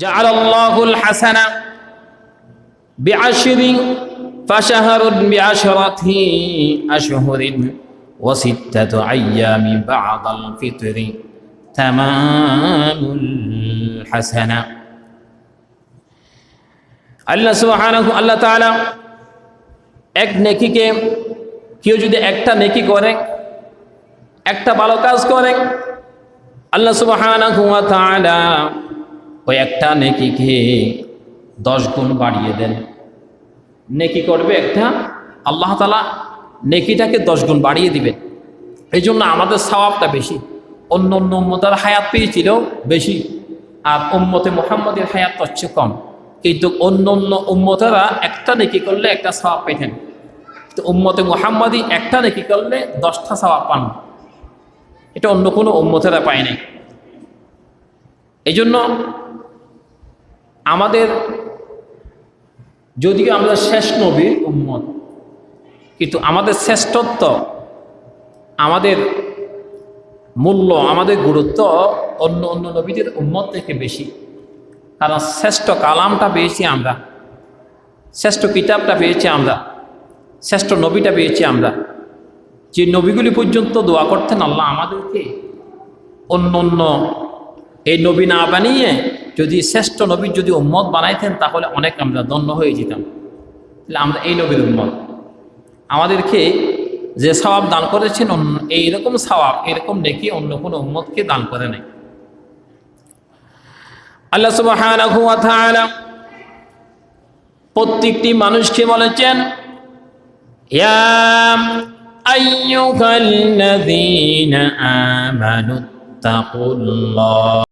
جعل الله الحسن بعشر فشهر بعشرة أشهر وستة أيام بعد الفطر تمام الحسنة আল্লাহ সুবহানাহু আল্লাহ তাআলা এক নেকিকে কেউ যদি একটা নেকি করে একটা ভালো কাজ করে আল্লাহ সুবহানাহু ওয়া তাআলা ওই একটা নেকি নেকিকে দশ গুণ বাড়িয়ে দেন। নেকি করবে একটা, আল্লাহ তালা নেকিটাকে দশ গুণ বাড়িয়ে দিবেন। এই জন্য আমাদের স্বভাবটা বেশি। অন্য অন্য উম্মতার হায়াত পেয়েছিল বেশি। আর উম্মতে মোহাম্মদের হায়াত হচ্ছে কম। কিন্তু অন্য অন্য উম্মতেরা একটা নেকি করলে একটা স্বভাব পেতেন। তো উম্মতে মোহাম্মদই একটা নেকি করলে দশটা স্বভাব পান। এটা অন্য কোনো উম্মতেরা পায় এই জন্য আমাদের যদিও আমরা শেষ নবীর উম্মত, কিন্তু আমাদের শ্রেষ্ঠত্ব, আমাদের মূল্য, আমাদের গুরুত্ব অন্য অন্য নবীদের উম্মত থেকে বেশি। কারণ শ্রেষ্ঠ কালামটা পেয়েছি আমরা, শ্রেষ্ঠ কিতাবটা পেয়েছি আমরা, শ্রেষ্ঠ নবীটা পেয়েছি আমরা। যে নবীগুলি পর্যন্ত দোয়া করতেন আল্লাহ আমাদেরকে অন্য অন্য এই নবী না বানিয়ে যদি শ্রেষ্ঠ নবীর যদি উম্মত বানাইতেন, তাহলে অনেক আমরা দন্য হয়ে যেতাম। তাহলে আমরা এই নবীর উম্মত। আমাদেরকে যে সওয়াব দান করেছেন, অন্য এইরকম সওয়াব এরকম নেকি অন্য কোনো উম্মতকে দান করে নাই। আল্লাহ তাআলা প্রত্যেকটি মানুষকে বলেছেন, ইয়া আইয়ুহাল্লাযীনা আমানু তাকুল্লাহ